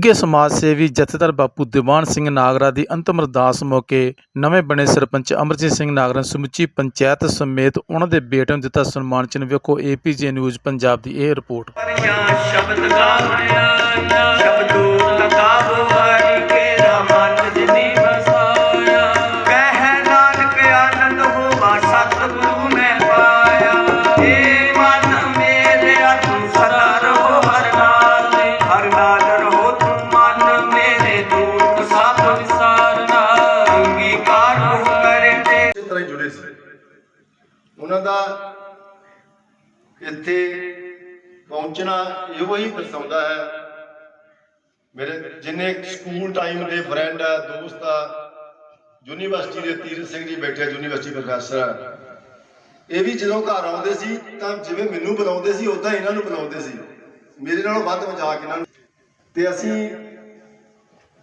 ਉੱਘੇ ਸਮਾਜ ਸੇਵੀ ਜਥੇਦਾਰ ਬਾਪੂ ਦੀਵਾਨ ਸਿੰਘ ਨਾਗਰਾ ਦੀ ਅੰਤਮ ਅਰਦਾਸ ਮੌਕੇ ਨਵੇਂ ਬਣੇ ਸਰਪੰਚ ਅਮਰਜੀਤ ਸਿੰਘ ਨਾਗਰਾ ਨੇ ਸਮੁੱਚੀ ਪੰਚਾਇਤ ਸਮੇਤ ਉਹਨਾਂ ਦੇ ਬੇਟੇ ਨੂੰ ਦਿੱਤਾ ਸਨਮਾਨ ਚਿੰਨ੍ਹ ਵੇਖੋ ਏਪੀਜੇ ਨਿਊਜ਼ ਪੰਜਾਬ ਦੀ ਇਹ ਰਿਪੋਰਟ ਇਸੇ ਸੀ। ਉਹਨਾਂ ਦਾ ਇੱਥੇ ਪਹੁੰਚਣਾ ਇਹੋ ਹੀ ਦਰਸਾਉਂਦਾ ਹੈ। ਮੇਰੇ ਜਿੰਨੇ ਸਕੂਲ ਟਾਈਮ ਦੇ ਫਰੈਂਡ ਆ, ਦੋਸਤ ਆ, ਯੂਨੀਵਰਸਿਟੀ ਦੇ ਤੀਰਥ ਸਿੰਘ ਜੀ ਬੈਠੇ ਯੂਨੀਵਰਸਿਟੀ ਪ੍ਰੋਫੈਸਰ ਆ। ਇਹ ਵੀ ਜਦੋਂ ਘਰ ਆਉਂਦੇ ਸੀ, ਤਾਂ ਜਿਵੇਂ ਮੈਨੂੰ ਬੁਲਾਉਂਦੇ ਸੀ ਉਦਾਂ ਇਹਨਾਂ ਨੂੰ ਬੁਲਾਉਂਦੇ ਸੀ। ਮੇਰੇ ਨਾਲੋਂ ਵੱਧ ਮਜ਼ਾਕ ਇਹਨਾਂ ਨੂੰ। ਤੇ ਅਸੀਂ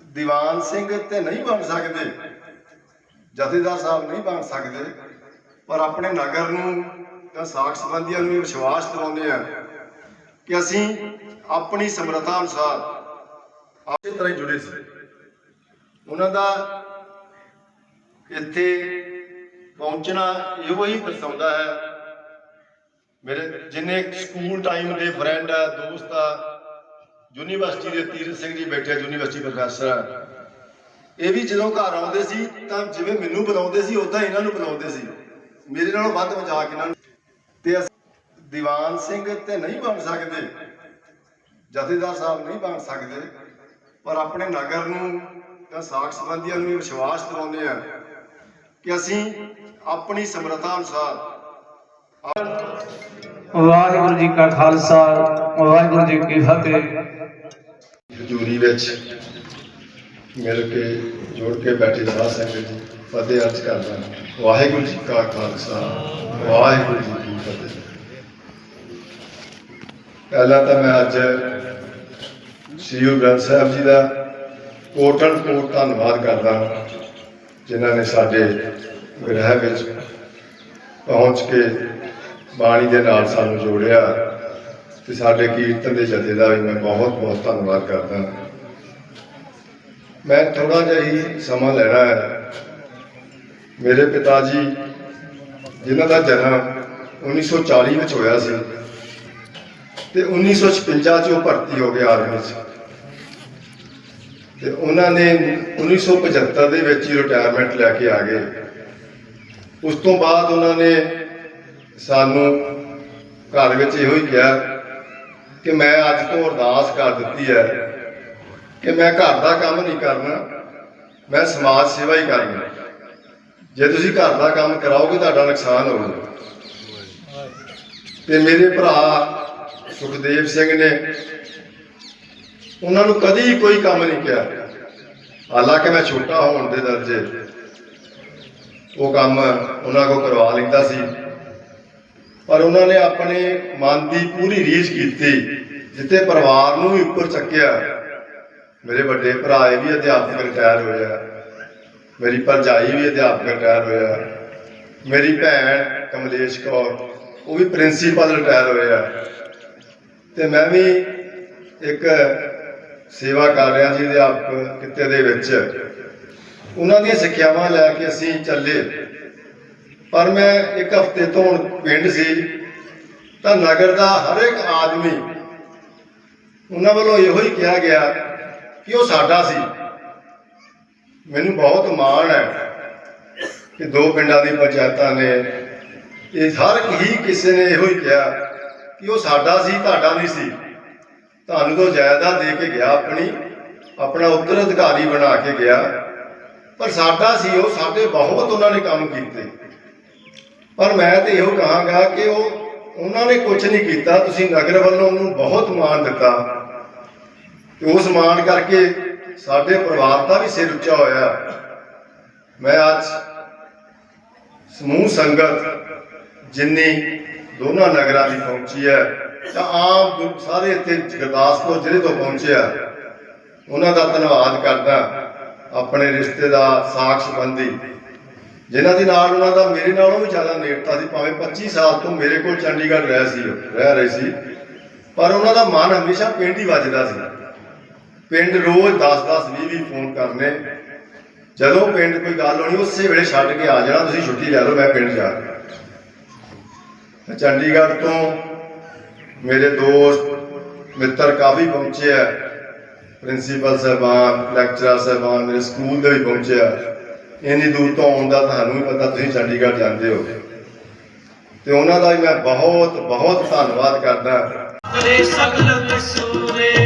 ਦੀਵਾਨ ਸਿੰਘ ਤੇ ਨਹੀਂ ਬਣ ਸਕਦੇ। ਜਥੇਦਾਰ ਸਾਹਿਬ ਨਹੀਂ ਬਣ ਸਕਦੇ, ਪਰ ਆਪਣੇ ਨਗਰ ਨੂੰ ਤਾਂ ਸਾਖ ਸੰਬੰਧੀਆਂ ਨੂੰ ਵਿਸ਼ਵਾਸ ਦਿਵਾਉਂਦੇ ਆ ਕਿ ਅਸੀਂ ਆਪਣੀ ਸਮਰੱਥਾ ਅਨੁਸਾਰ ਆਪੇ ਤਰ੍ਹਾਂ ਜੁੜੇ ਸੀ। ਉਹਨਾਂ ਦਾ ਇੱਥੇ ਪਹੁੰਚਣਾ ਇਹੋ ਹੀ ਦਰਸਾਉਂਦਾ ਹੈ। ਮੇਰੇ ਜਿੰਨੇ ਸਕੂਲ ਟਾਈਮ ਦੇ ਫਰੈਂਡ ਆ, ਦੋਸਤ ਆ, ਯੂਨੀਵਰਸਿਟੀ ਦੇ ਤੀਰਥ ਸਿੰਘ ਜੀ ਬੈਠੇ ਯੂਨੀਵਰਸਿਟੀ ਪ੍ਰੋਫੈਸਰ ਆ। ਇਹ ਵੀ ਜਦੋਂ ਘਰ ਆਉਂਦੇ ਸੀ ਤਾਂ ਜਿਵੇਂ ਮੈਨੂੰ ਬੁਲਾਉਂਦੇ ਸੀ ਉਦਾਂ ਇਹਨਾਂ ਨੂੰ ਬੁਲਾਉਂਦੇ ਸੀ। ਮੇਰੇ ਨਾਲੋਂ ਵੱਧ ਮਜ਼ਾਕ ਇਹਨਾਂ ਨੂੰ। ਤੇ ਅਸੀਂ ਦੀਵਾਨ ਸਿੰਘ ਤੇ ਨਹੀਂ ਬਣ ਸਕਦੇ। ਜਥੇਦਾਰ ਸਾਹਿਬ ਨਹੀਂ ਬਣ ਸਕਦੇ। ਪਰ ਆਪਣੇ ਨਗਰ ਨੂੰ ਤਾਂ ਸਾਖ ਸੰਬੰਧੀਆਂ ਨੂੰ ਵਿਸ਼ਵਾਸ ਦਿਵਾਉਂਦੇ ਆ ਕਿ ਅਸੀਂ ਆਪਣੀ ਸਮਰੱਥਾ ਅਨੁਸਾਰ ਵਾਹਿਗੁਰੂ ਜੀ ਕਾ ਖਾਲਸਾ ਵਾਹਿਗੁਰੂ ਜੀ ਕੀ ਫਤਿਹ। ਹਜ਼ੂਰੀ ਵਿੱਚ ਮਿਲ ਕੇ ਜੁੜ ਕੇ ਬੈਠੇ ਸਾਧ ਸੰਗਤ ਜੀ ਫਤਿਹ ਅਰਜ਼ ਕਰਦਾ ਵਾਹਿਗੁਰੂ ਜੀ ਕਾ ਖਾਲਸਾ, ਵਾਹਿਗੁਰੂ ਜੀ ਕੀ ਫਤਿਹ। ਪਹਿਲਾਂ ਤਾਂ ਮੈਂ ਅੱਜ ਸ੍ਰੀ ਗੁਰੂ ਗ੍ਰੰਥ ਸਾਹਿਬ ਜੀ ਦਾ ਕੋਟਨ ਕੋਟ ਧੰਨਵਾਦ ਕਰਦਾ ਜਿਨ੍ਹਾਂ ਨੇ ਸਾਡੇ ਗ੍ਰਹਿ ਵਿੱਚ ਪਹੁੰਚ ਕੇ ਬਾਣੀ ਦੇ ਨਾਲ ਸਾਨੂੰ ਜੋੜਿਆ। ਤੇ ਸਾਡੇ ਕੀਰਤਨ ਦੇ ਜਥੇ ਦਾ ਵੀ ਮੈਂ ਬਹੁਤ ਬਹੁਤ ਧੰਨਵਾਦ ਕਰਦਾ ਮੈਂ ਥੋੜਾ ਜਿਹਾ ਹੀ ਸਮਾਂ ਲੈਣਾ ਹੈ। ਮੇਰੇ ਪਿਤਾ ਜੀ, ਜਿਨ੍ਹਾਂ ਦਾ ਜਨਮ 1940 ਵਿੱਚ ਹੋਇਆ ਸੀ ਤੇ 1956 ਚ ਉਹ ਭਰਤੀ ਹੋ ਗਏ ਆਰਮੀ 'ਚ। ਤੇ ਉਹਨਾਂ ਨੇ 1975 ਦੇ ਵਿੱਚ ਹੀ ਰਿਟਾਇਰਮੈਂਟ ਲੈ ਕੇ ਆ ਗਏ। ਉਸ ਤੋਂ ਬਾਅਦ ਉਹਨਾਂ ਨੇ ਸਾਨੂੰ ਘਰ ਵਿੱਚ ਇਹੋ ਹੀ ਕਿਹਾ ਕਿ ਮੈਂ ਅੱਜ ਤੋਂ ਅਰਦਾਸ ਕਰ ਦਿੱਤੀ ਹੈ ਕਿ ਮੈਂ ਘਰ ਦਾ ਕੰਮ ਨਹੀਂ ਕਰਨਾ, ਮੈਂ ਸਮਾਜ ਸੇਵਾ ਹੀ ਕਰਨੀ ਜੇ ਤੁਸੀਂ ਘਰ ਦਾ ਕੰਮ ਕਰਾਓਗੇ, ਤੁਹਾਡਾ ਨੁਕਸਾਨ ਹੋਊਗਾ। ਤੇ ਮੇਰੇ ਭਰਾ ਸੁਖਦੇਵ ਸਿੰਘ ਨੇ ਉਹਨਾਂ ਨੂੰ ਕਦੀ ਕੋਈ ਕੰਮ ਨਹੀਂ ਕਿਹਾ। ਹਾਲਾਂਕਿ ਮੈਂ ਛੋਟਾ ਹੋਣ ਦੇ ਦਰਜੇ ਉਹ ਕੰਮ ਉਹਨਾਂ ਕੋ ਕਰਵਾ ਲੈਂਦਾ ਸੀ। ਪਰ ਉਹਨਾਂ ਨੇ ਆਪਣੇ ਮਨ ਦੀ ਪੂਰੀ ਰੀਝ ਕੀਤੀ, ਜਿੱਥੇ ਪਰਿਵਾਰ ਨੂੰ ਵੀ ਉੱਪਰ ਚੱਕਿਆ। ਮੇਰੇ ਵੱਡੇ ਭਰਾ ਇਹ ਵੀ ਅਧਿਆਪਕ ਰਿਟਾਇਰ ਹੋਇਆ। ਮੇਰੀ ਭਰਜਾਈ ਵੀ ਅਧਿਆਪਕ ਰਿਟਾਇਰ ਹੋਇਆ। ਮੇਰੀ ਭੈਣ ਕਮਲੇਸ਼ ਕੌਰ, ਉਹ ਵੀ ਪ੍ਰਿੰਸੀਪਲ ਰਿਟਾਇਰ ਹੋਇਆ ਤੇ ਮੈਂ ਵੀ ਇੱਕ ਸੇਵਾ ਕਰ ਰਿਹਾ ਸੀ ਅਧਿਆਪਕ ਕਿੱਤੇ ਦੇ ਵਿੱਚ। ਉਹਨਾਂ ਦੀਆਂ ਸਿੱਖਿਆਵਾਂ ਲੈ ਕੇ ਅਸੀਂ ਚੱਲੇ। ਪਰ ਮੈਂ ਇੱਕ ਹਫ਼ਤੇ ਤੋਂ ਹੁਣ ਪਿੰਡ ਸੀ। ਤਾਂ ਨਗਰ ਦਾ ਹਰ ਇੱਕ ਆਦਮੀ ਉਹਨਾਂ ਵੱਲੋਂ ਇਹੋ ਹੀ ਕਿਹਾ ਗਿਆ ਕਿ ਉਹ ਸਾਡਾ ਸੀ। ਮੈਨੂੰ ਬਹੁਤ ਮਾਣ ਹੈ ਕਿ ਦੋ ਪਿੰਡਾਂ ਦੀ ਪੰਚਾਇਤਾਂ ਨੇ ਇਹ ਹਰ ਹੀ ਕਿਸੇ ਨੇ ਇਹੋ ਹੀ ਕਿਹਾ ਕਿ ਉਹ ਸਾਡਾ ਸੀ, ਤੁਹਾਡਾ ਨਹੀਂ ਸੀ। ਤੁਹਾਨੂੰ ਤੋਂ ਜਾਇਦਾਦ ਦੇ ਕੇ ਗਿਆ ਆਪਣੀ, ਆਪਣਾ ਉੱਤਰ ਅਧਿਕਾਰੀ ਬਣਾ ਕੇ ਗਿਆ। ਪਰ ਸਾਡਾ ਸੀ, ਉਹ ਸਾਡੇ ਬਹੁਤ ਉਹਨਾਂ ਨੇ ਕੰਮ ਕੀਤੇ। ਪਰ ਮੈਂ ਤੇ ਇਹੋ ਕਹਾਂਗਾ ਕਿ ਉਹ, ਉਹਨਾਂ ਨੇ ਕੁਝ ਨਹੀਂ ਕੀਤਾ। ਤੁਸੀਂ ਨਗਰ ਵੱਲੋਂ ਉਹਨੂੰ ਬਹੁਤ ਮਾਣ ਦਿੱਤਾ। ਤੇ ਉਸ ਮਾਣ ਕਰਕੇ ਸਾਡੇ ਪਰਿਵਾਰ ਦਾ ਵੀ ਸਿਰ ਉੱਚਾ ਹੋਇਆ। ਮੈਂ ਅੱਜ ਸਮੂਹ ਸੰਗਤ ਜਿੰਨੀ ਦੋਨਾਂ ਨਗਰਾਂ ਦੀ ਪਹੁੰਚੀ ਹੈ ਤਾਂ ਆਮ ਦੁ- ਸਾਰੇ ਇੱਥੇ ਗੁਰਦਾਸਪੁਰ ਜ਼ਿਲ੍ਹੇ ਤੋਂ ਪਹੁੰਚਿਆ ਉਹਨਾਂ ਦਾ ਧੰਨਵਾਦ ਕਰਦਾ ਆਪਣੇ ਰਿਸ਼ਤੇਦਾਰ, ਸਾਖ ਸੰਬੰਧੀ, ਜਿਨ੍ਹਾਂ ਦੇ ਨਾਲ ਉਹਨਾਂ ਦਾ ਮੇਰੇ ਨਾਲੋਂ ਵੀ ਜ਼ਿਆਦਾ ਨੇੜਤਾ ਸੀ, ਭਾਵੇਂ 25 ਸਾਲ ਤੋਂ ਮੇਰੇ ਕੋਲ ਚੰਡੀਗੜ੍ਹ ਰਹਿ ਸੀ, ਰਹਿ ਰਹੇ ਸੀ, ਪਰ ਉਹਨਾਂ ਦਾ ਮਨ ਹਮੇਸ਼ਾ ਪਿੰਡ ਹੀ ਵੱਜਦਾ ਸੀ। ਪਿੰਡ ਰੋਜ਼ 10-10 20-20 ਫੋਨ ਕਰਨੇ। ਜਦੋਂ ਪਿੰਡ ਕੋਈ ਗੱਲ ਹੋਣੀ, ਉਸੇ ਵੇਲੇ ਛੱਡ ਕੇ ਆ ਜਾਣਾ, ਤੁਸੀਂ ਛੁੱਟੀ ਲੈ ਲਓ, ਮੈਂ ਪਿੰਡ ਜਾ ਰਿਹਾ। ਚੰਡੀਗੜ੍ਹ ਤੋਂ ਮੇਰੇ ਦੋਸਤ ਮਿੱਤਰ ਕਾਫੀ ਪਹੁੰਚੇ ਆ। ਪ੍ਰਿੰਸੀਪਲ ਸਾਹਿਬਾਨ, ਲੈਕਚਰਰ ਸਾਹਿਬਾਨ ਮੇਰੇ ਸਕੂਲ ਦੇ ਵੀ ਪਹੁੰਚੇ ਆ। ਇੰਨੀ ਦੂਰ ਤੋਂ ਆਉਣ ਦਾ ਤੁਹਾਨੂੰ ਵੀ ਪਤਾ, ਤੁਸੀਂ ਚੰਡੀਗੜ੍ਹ ਜਾਂਦੇ ਹੋ। ਤੇ ਉਹਨਾਂ ਦਾ ਵੀ ਮੈਂ ਬਹੁਤ ਬਹੁਤ ਧੰਨਵਾਦ ਕਰਦਾ। ਕਰੇ ਸਗਲ ਵਿਸੂਰੇ